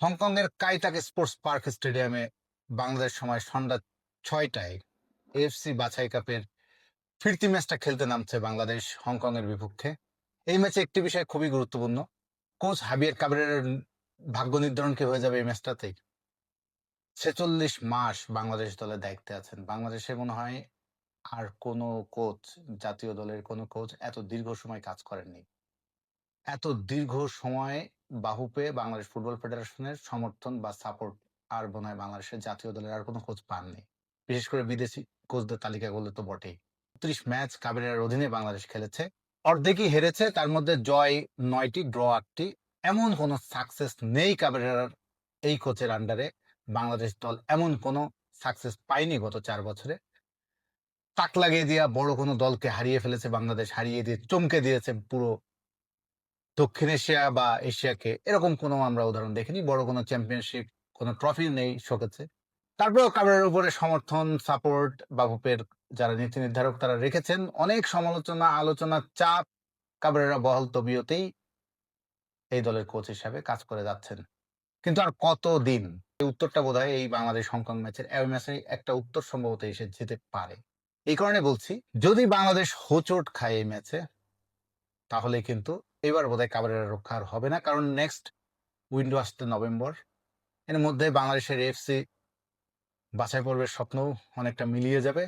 হংকংয়ের কাইতাক sports park স্টেডিয়ামে বাংলাদেশ সময় সন্ধ্যা ছয়টায় এফসি বাছাই কাপের ফিরতি ম্যাচটা খেলতে নামছে বাংলাদেশ হংকংয়ের বিপক্ষে। এই ম্যাচে একটি বিষয় খুবই গুরুত্বপূর্ণ। কোচ হাবিয়ার কাবরের ভাগ্য নির্ধারণ কি হয়ে যাবে এই ম্যাচটাতেই ছেচল্লিশ মাস বাংলাদেশ দলের দায়িত্বে আছেন। বাংলাদেশে মনে হয় আর কোনো কোচ, জাতীয় দলের কোনো কোচ এত দীর্ঘ সময় কাজ করেননি। এত দীর্ঘ সময় বাহুপে বাংলাদেশ ফুটবল ফেডারেশনের সমর্থন বা সাপোর্ট আর মনে হয় বাংলাদেশের জাতীয় দলের আর কোনো কোচ পাননি। বিশেষ করে বিদেশি কোচদের তালিকা করলে তো বটেই। ত্রিশ ম্যাচ কাবেরার অধীনে বাংলাদেশ খেলেছে। অর্ধেকই হেরেছে, তার মধ্যে জয় নয়টি ড্র আটটি। এমন কোনো সাকসেস নেই কাবেরার এই কোচের আন্ডারে বাংলাদেশ দল এমন কোনো সাকসেস পায়নি গত চার বছরে। তাক লাগিয়ে দিয়া বড় কোনো দলকে হারিয়ে ফেলেছে বাংলাদেশ, হারিয়ে দিয়ে চমকে দিয়েছে পুরো দক্ষিণ এশিয়া বা এশিয়াকে এরকম কোনো আমরা উদাহরণ দেখিনি, বড় কোনো চ্যাম্পিয়নশিপ কোনো ট্রফি নেই শোকেছে তারপরেও কাবের উপরে সমর্থন সাপোর্ট বাবুপের যারা নীতি নির্ধারক তারা রেখেছেন। অনেক সমালোচনা, আলোচনা চাপ কাবেরা বহল তবিয়তেই এই দলের কোচ হিসাবে কাজ করে যাচ্ছেন। কিন্তু আর কত দিন এই উত্তরটা বোধ এই বাংলাদেশ হংকং ম্যাচের এই ম্যাচে একটা উত্তর সম্ভবত এসে যেতে পারে। এই কারণে বলছি, যদি বাংলাদেশ হোচট খায় এই ম্যাচে তাহলে কিন্তু এবার বোধহয় কাবারের রক্ষা আর হবে না। কারণ নেক্সট উইন্ডো আসতে নভেম্বর। এর মধ্যে বাংলাদেশের এফসি বাছাই পর্বের স্বপ্ন অনেকটা মিলিয়ে যাবে।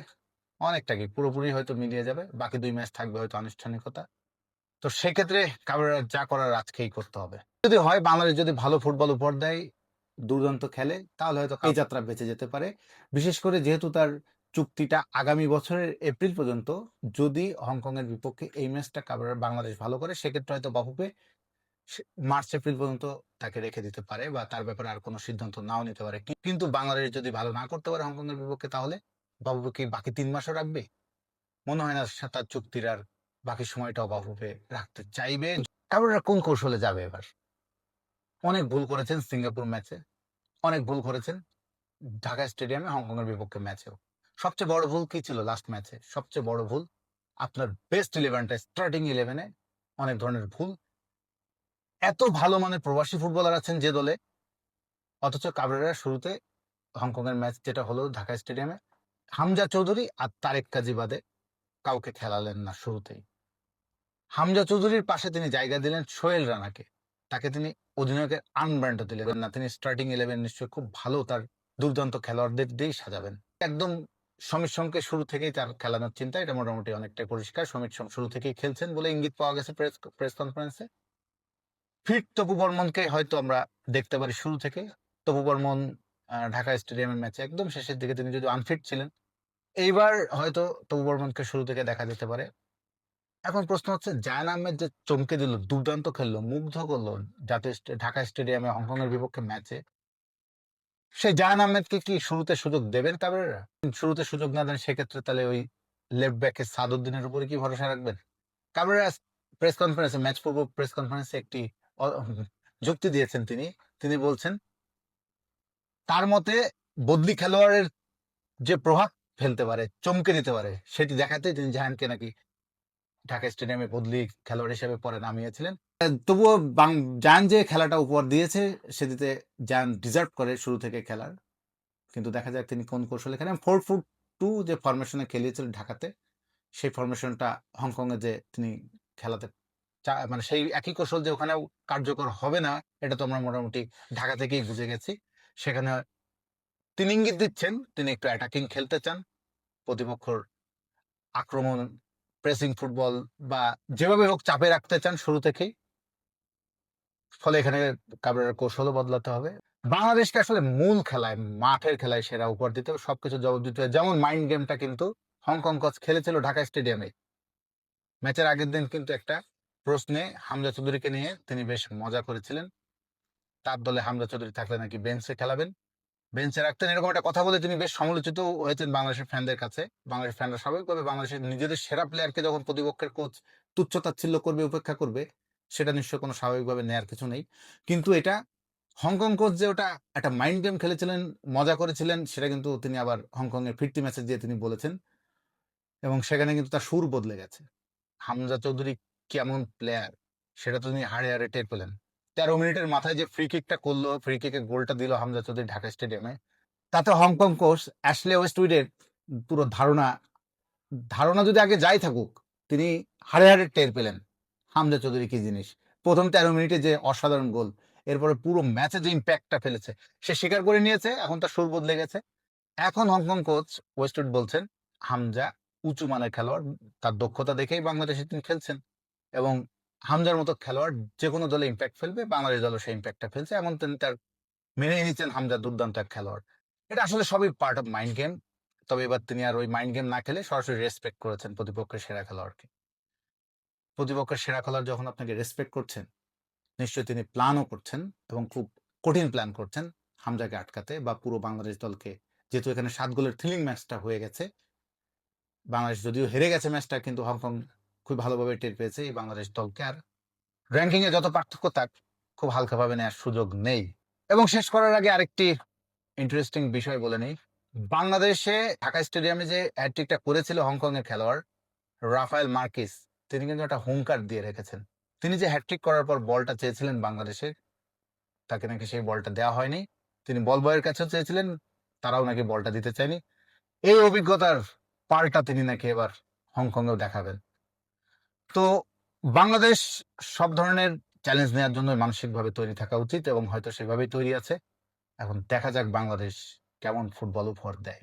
অনেকটা কি পুরোপুরি হয়তো মিলিয়ে যাবে। বাকি দুই ম্যাচ থাকবে হয়তো আনুষ্ঠানিকতা। তো সেক্ষেত্রে কাবারের যা করার আজকেই করতে হবে। যদি হয় বাংলাদেশ যদি ভালো ফুটবল উপহার দেয় দুর্দান্ত খেলে তাহলে হয়তো এই যাত্রা বেঁচে যেতে পারে। বিশেষ করে যেহেতু তার চুক্তিটা আগামী বছরের এপ্রিল পর্যন্ত যদি হংকং এর বিপক্ষে এই ম্যাচটা কাভার বাংলাদেশ ভালো করে, সেক্ষেত্রে হয়তো বাফুকে মার্চ, এপ্রিল পর্যন্ত তাকে রেখে দিতে পারে বা তার ব্যাপারে আর কোনো সিদ্ধান্ত নাও নিতে পারে। কিন্তু বাংলাদেশ যদি ভালো না করতে পারে হংকং এর বিপক্ষে তাহলে বাফুকে কি বাকি তিন মাসও রাখবে? মনে হয় না তার চুক্তির আর বাকি সময়টাও বাফুকে রাখতে চাইবে। কাভাররা কোন কৌশলে যাবে এবার? অনেক ভুল করেছেন সিঙ্গাপুর ম্যাচে, অনেক ভুল করেছেন ঢাকা স্টেডিয়ামে হংকং এর বিপক্ষে ম্যাচেও। সবচেয়ে বড় ভুল কি ছিল লাস্ট ম্যাচে সবচেয়ে বড় ভুল? আপনার বেস্ট ইলেভেনটা স্টার্টিং ইলেভেনে অনেক ধরনের ভুল। এত ভালো মানের প্রবাসী ফুটবলার আছেন যে দলে। অথচ কাবরেরা শুরুতে হংকং এর ম্যাচ যেটা হলো ঢাকা স্টেডিয়ামে হামজা চৌধুরী আর তারেক কাজী বাদে কাউকে খেলালেন না শুরুতেই। হামজা চৌধুরীর পাশে তিনি জায়গা দিলেন সোহেল রানাকে। তাকে তিনি অধিনায়কের আনব্র্যান্ড দিলেন। না, তিনি স্টার্টিং ইলেভেন নিশ্চয়ই খুব ভালো তার দুর্দান্ত খেলোয়াড়দের দিয়েই সাজাবেন। একদম সমীর সঙ্গে শুরু থেকেই তার খেলানোর চিন্তা, এটা মোটামুটি অনেকটা পরিষ্কার। সমীর সঙ্গ শুরু থেকেই খেলছেন বলে ইঙ্গিত পাওয়া গেছে প্রেস প্রেস কনফারেন্সে। ফিট তপু বর্মনকে হয়তো আমরা দেখতে পারি শুরু থেকে। তপু বর্মন ঢাকা স্টেডিয়ামের ম্যাচে একদম শেষের দিকে তিনি যদি আনফিট ছিলেন, এইবার হয়তো তপু বর্মনকে শুরু থেকে দেখা যেতে পারে। এখন প্রশ্ন হচ্ছে, জায়ান আহমেদ যে চমকে দিল, দুর্দান্ত খেললো, মুগ্ধ করল জাতীয় ঢাকা স্টেডিয়ামে হংকং এর বিপক্ষে ম্যাচে সেই জাহান আহমেদকে কি শুরুতে সুযোগ দেবেন কাবেরা শুরুতে সুযোগ না দেন সেক্ষেত্রে তাহলে ওই লেফট ব্যাকের সাদুদ্দিনের উপরে কি ভরসা রাখবেন? কাবেরা প্রেস কনফারেন্সে ম্যাচ পূর্ব প্রেস কনফারেন্সে একটি যুক্তি দিয়েছেন তিনি। তিনি বলছেন, তার মতে বদলি খেলোয়াড়ের যে প্রভাব ফেলতে পারে, চমকে দিতে পারে, সেটি দেখাতে তিনি জাহানকে নাকি ঢাকা স্টেডিয়ামে বদলি খেলোয়াড় হিসেবে পরে নামিয়েছিলেন। তবুও বাং- জান যে খেলাটা উপহার দিয়েছে, সেটিতে জান ডিজার্ভ করে শুরু থেকে খেলার। কিন্তু দেখা যায় তিনি কোন কৌশলে খেলেন। ফোর ফুট টু যে ফরমেশনে খেলিয়েছিলেন ঢাকাতে, সেই ফরমেশনটা হংকংয়ে যে তিনি খেলাতে মানে সেই একই কৌশল যে ওখানেও কার্যকর হবে না, এটা তো আমরা মোটামুটি ঢাকা থেকেই বুঝে গেছি। সেখানে তিনি ইঙ্গিত দিচ্ছেন, তিনি একটু অ্যাটাকিং খেলতে চান। প্রতিপক্ষর আক্রমণ প্রেসিং ফুটবল বা যেভাবে হোক চাপে রাখতে চান শুরু থেকেই। ফলে এখানে কাবরের কৌশলও বদলাতে হবে। বাংলাদেশকে আসলে মূল খেলায়, মাঠের খেলায় সেরা উপহার দিতে হবে। সবকিছু জবাব দিতে হবে। যেমন মাইন্ড গেমটা কিন্তু হংকং কোচ খেলেছিল ঢাকা স্টেডিয়ামে। ম্যাচের আগের দিন কিন্তু একটা প্রশ্নে হামজা চৌধুরীকে নিয়ে তিনি বেশ মজা করেছিলেন। তার দলে হামজা চৌধুরী থাকলে নাকি বেঞ্চে খেলাবেন। বেঞ্চে রাখতেন এরকম একটা কথা বলে তিনি বেশ সমালোচিত হয়েছেন বাংলাদেশের ফ্যানদের কাছে। বাংলাদেশের ফ্যানরা স্বাভাবিকভাবে বাংলাদেশের নিজেদের সেরা প্লেয়ারকে যখন প্রতিপক্ষের কোচ তুচ্ছ তাচ্ছিল্য করবে, উপেক্ষা করবে সেটা নিশ্চয় কোনো স্বাভাবিকভাবে নেয়ার কিছু নেই। কিন্তু এটা হংকং কোচ যে ওটা একটা মাইন্ড গেম খেলেছিলেন, মজা করেছিলেন, সেটা কিন্তু তিনি আবার হংকং এর ফিরতি ম্যাচে দিয়ে তিনি বলেছেন। এবং সেখানে কিন্তু তার সুর বদলে গেছে। হামজা চৌধুরী কেমন প্লেয়ার সেটা তো তিনি হাড়ে হাড়ে টের পেলেন। তেরো মিনিটের মাথায় যে ফ্রি কিকটা করল ফ্রি কিকে গোলটা দিল হামজা চৌধুরী ঢাকা স্টেডিয়ামে তাতে হংকং কোচ অ্যাশলে ওয়েস্টউডের পুরো ধারণা ধারণা যদি আগে যাই থাকুক, তিনি হাড়ে হাড়ে টের পেলেন। হামজা চৌধুরী কি জিনিস? প্রথম তেরো মিনিটে যে অসাধারণ গোল, এরপরে পুরো ম্যাচে যে ইম্প্যাক্টটা ফেলেছে, সে স্বীকার করে নিয়েছে, এখন তার সুর বদলে গেছে। এখন হংকং কোচ ওয়েস্টউড বলছেন, হামজা উঁচু মানের খেলোয়াড়, তার দক্ষতা দেখেই বাংলাদেশে তিনি খেলছেন। এবং হামজার মতো খেলোয়াড় যে কোনো দলে ইম্প্যাক্ট ফেলবে বাংলাদেশ দলও সেই ইম্প্যাক্টটা ফেলছে এমন তিনি তার মেনে নিচ্ছেন হামজা দুর্দান্ত এক খেলোয়াড়। এটা আসলে সবই পার্ট অফ মাইন্ড গেম তবে এবার তিনি আর ওই মাইন্ড গেম না খেলে সরাসরি রেসপেক্ট করেছেন প্রতিপক্ষের সেরা খেলোয়াড়কে। প্রতিপক্ষের সেরা খেলোয়াড় যখন আপনাকে রেসপেক্ট করছেন, নিশ্চয়ই তিনি প্ল্যানও করছেন এবং খুব কঠিন প্ল্যান করছেন হামজাকে আটকাতে বা পুরো বাংলাদেশ দলকে। যেহেতু এখানে সাত গোলের থ্রিলিং ম্যাচটা হয়ে গেছে, বাংলাদেশ যদিও হেরে গেছে ম্যাচটা কিন্তু হংকং খুব ভালোভাবে টের পেয়েছে এই বাংলাদেশ দলকে। আর র্যাঙ্কিং এ যত পার্থক্য থাক, খুব হালকাভাবে নেওয়ার সুযোগ নেই। এবং শেষ করার আগে আরেকটি ইন্টারেস্টিং বিষয় বলে নেই। বাংলাদেশে ঢাকা স্টেডিয়ামে যে হ্যাট্রিকটা করেছিল হংকং এর খেলোয়াড় রাফায়েল মার্কিস তিনি কিন্তু একটা হুঙ্কার দিয়ে রেখেছেন। তিনি যে হ্যাট্রিক করার পর বলটা চেয়েছিলেন বাংলাদেশের তাকে নাকি সেই বলটা দেওয়া হয়নি। তিনি বল বয়ের কাছেও চেয়েছিলেন, তারাও নাকি বলটা দিতে চায়নি। এই অভিজ্ঞতার পাল্টা তিনি নাকি এবার হংকংয়েও দেখাবেন। তো বাংলাদেশ সব ধরনের চ্যালেঞ্জ নেওয়ার জন্য মানসিকভাবে তৈরি থাকা উচিত এবং হয়তো সেভাবেই তৈরি আছে। এখন দেখা যাক বাংলাদেশ কেমন ফুটবল উপহার দেয়।